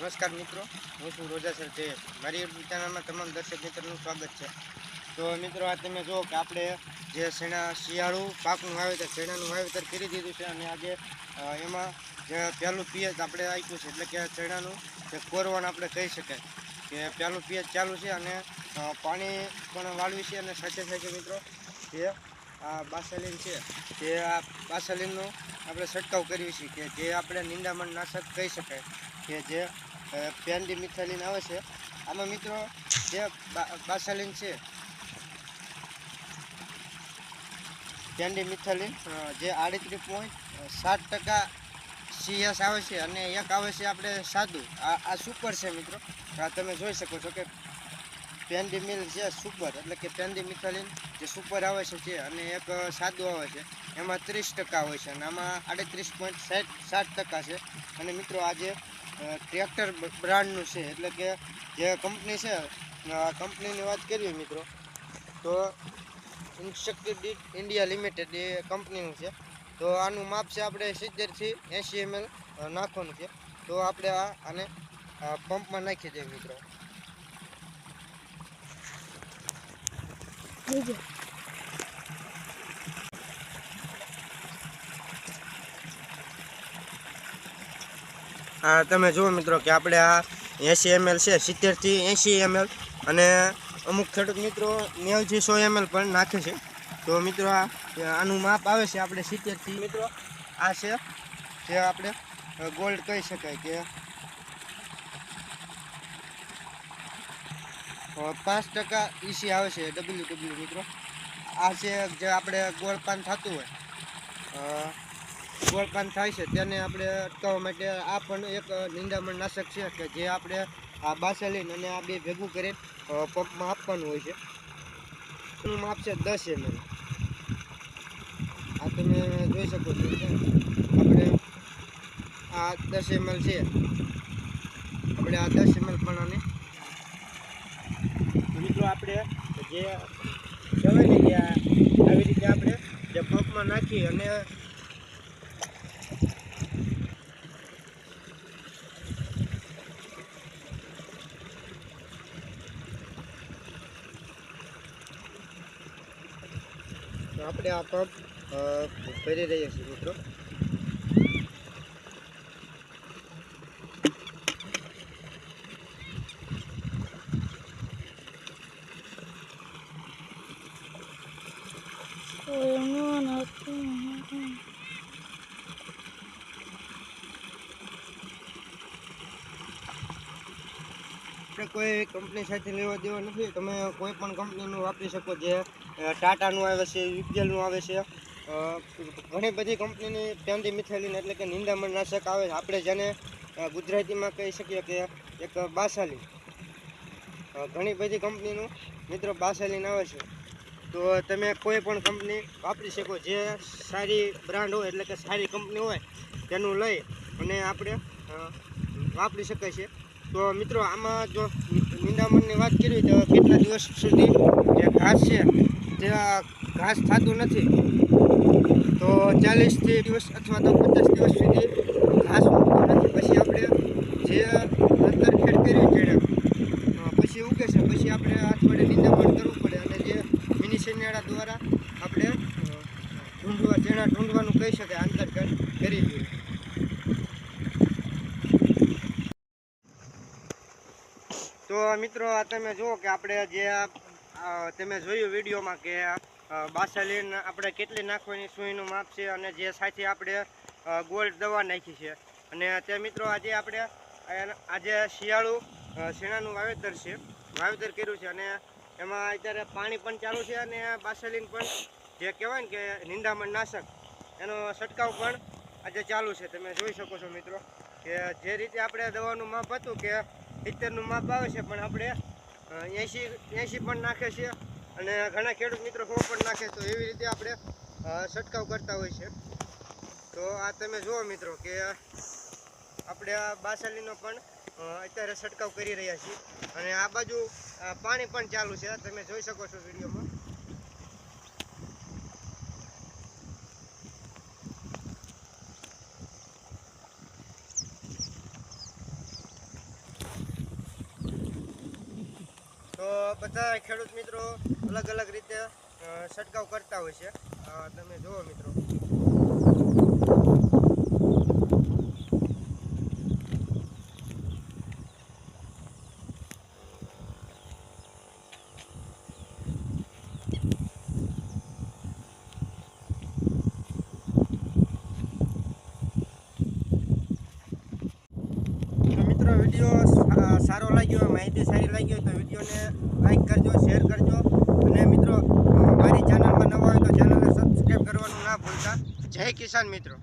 નમસ્કાર મિત્રો, હું છું રોજા સર તે મારી યુટ્યુબ ચેનલમાં તમામ દર્શક મિત્રોનું સ્વાગત છે. તો મિત્રો આ તમે જુઓ કે આપણે જે શેણા, શિયાળુ પાકનું વાવેતર, શેણાનું વાવેતર કરી દીધું છે અને આજે એમાં જે પહેલું પિયત આપણે આપ્યું છે, એટલે કે શેણાનું જે કોરવણ આપણે કહી શકાય કે પહેલું પિયત ચાલુ છે અને પાણી પણ વાળવી છે અને સાથે સાથે મિત્રો જે આ બાસલીન છે તે આ બાસલીનનું આપણે છંટકાવ કરીએ છીએ કે જે આપણે નિંદામણ નાશક કહી શકાય કે જે પેન્ડી મિથાલીન આવે છે. આમાં મિત્રો જે બાસાલીન છે. પેન્ડી મિથાલીન જે આડત્રીસ પોઈન્ટ સાત ટકા સીએસ આવે છે અને એક આવે છે આપણે સાદું. આ સુપર છે મિત્રો. આ તમે જોઈ શકો છો કે પેન્ડી મિલ છે સુપર એટલે કે પેન્ડી મિથાલિન જે સુપર આવે છે તે અને એક સાદું આવે છે. એમાં ત્રીસ ટકા હોય છે અને આમાં આડત્રીસ પોઈન્ટ સાઠ ટકા છે. અને મિત્રો આજે ટ્રેક્ટર બ્રાન્ડનું છે. એટલે કે જે કંપની છે કંપનીની વાત કરીએ મિત્રો, તો ઇન્સ્ટ્રક્ટેડ ઇન્ડિયા લિમિટેડ એ કંપનીનું છે. તો આનું માપ છે આપણે સિત્તેરથી એંસી એમએલ નાખવાનું છે. તો આપણે આ, આને પંપમાં નાખી દઈએ મિત્રો. આ તમે જુઓ મિત્રો કે આપણે આ એંસી એમએલ છે સિત્તેરથી એંસી એમએલ અને અમુક ખેડૂત મિત્રો નેવથી સો એમએલ પણ નાખે છે. તો મિત્રો આ આનું માપ આવે છે આપણે સિત્તેરથી મિત્રો, આ છે જે આપણે ગોલ્ડ કહી શકાય કે પાંચ ટકા ઈસી આવે છે ડબલ્યુ ડબલ્યુ મિત્રો. આ છે જે આપણે ગોળ પાન થતું હોય. ગોળપાન થાય છે, તેને આપણે અટકાવવા માટે આ પણ એક નિંદામણ નાશક છે કે જે આપણે આ બાસેલીન અને આ બે ભેગું કરી પંપમાં આપવાનું હોય છે. એનું માપ છે દસ એમ આ તમે જોઈ શકો છો આપણે આ દસ એમએલ છે. આપણે આ દસ એમએલ પણ આને મિત્રો આપણે જે કહેવાય ને કે આવી રીતે આપણે જે પંપમાં નાખી અને આપણે આ પંપ અ, ભરી રહ્યા છીએ મિત્રો આપણે કોઈ કંપની સાથે લેવા દેવા નથી. તમે કોઈ પણ કંપનીનું વાપરી શકો જે ટાટાનું આવે છે યુપીએલનું આવે છે. ઘણી બધી કંપનીની પેન્ડી મિથેલિન એટલે કે નિંદામણ નાશક આવે છે. આપણે જેને ગુજરાતીમાં કહી શકીએ કે એક બાસાલી ઘણી બધી કંપનીનું મિત્રો બાસાલીન આવે છે. તો તમે કોઈ પણ કંપની વાપરી શકો, જે સારી બ્રાન્ડ હોય એટલે કે સારી કંપની હોય, તેનું લઈ અને આપણે વાપરી શકાય છે. તો મિત્રો આમાં જો નિંદામણની વાત કરવી તો કેટલા દિવસ સુધી જે ઘાસ છે તે ઘાસ થતું નથી. તો ચાલીસથી દિવસ અથવા તો પચાસ દિવસ સુધી ઘાસ ઉગતું નથી. પછી આપણે જે અંતર ખેડ કરી જેણે અ, પછી ઉગે છે. પછી આપણે વડે નિંદામણ કરવું પડે અને જે મિની દ્વારા આપણે ઢૂંઢવા જેણા ઢૂંઢવાનું કહી શકાય આંતર કરી દઈએ. તો મિત્રો આ તમે જુઓ કે આપણે જે તમે જોયું વિડીયોમાં કે બાસાલીન આપણે કેટલી નાખવાની સુઈનું માપ છે અને જે સાથે આપણે ગોલ્ડ દવા નાખી છે. અને તે મિત્રો આજે આપણે આજે શિયાળુ શેણાનું વાવેતર છે. વાવેતર કર્યું છે અને એમાં અત્યારે પાણી પણ ચાલુ છે અને બાસાલીન પણ જે કહેવાય ને કે નિંદામણ નાશક, એનો છંટકાવ પણ આજે ચાલુ છે. તમે જોઈ શકો છો મિત્રો કે જે રીતે આપણે દવાનું માપ હતું કે સિત્તેરનું માપ આવે છે, પણ આપણે એંશી એંશી પણ નાખે છે અને ઘણા ખેડૂત મિત્રો સો પણ નાખે તો એવી રીતે આપણે છંટકાવ કરતા હોય છે. તો આ તમે જુઓ મિત્રો કે આપણે આ બાસાલીનો પણ અત્યારે છંટકાવ કરી રહ્યા છીએ. અને આ બાજુ પાણી પણ ચાલુ છે. તમે જોઈ શકો છો વિડીયોમાં. તો બધા ખેડૂત મિત્રો અલગ અલગ રીતે છંટકાવ કરતા હોય છે. તમે જુઓ મિત્રો તો મિત્રો વીડિયો સા- સારો માહિતી સારી લાગી હોય તો વિડીયોને લાઈક કરજો શેર કરજો. અને મિત્રો, મારી ચેનલમાં નવા હોય તો ચેનલને સબસ્ક્રાઈબ કરવાનું ના ભૂલતા. જય કિસાન મિત્રો.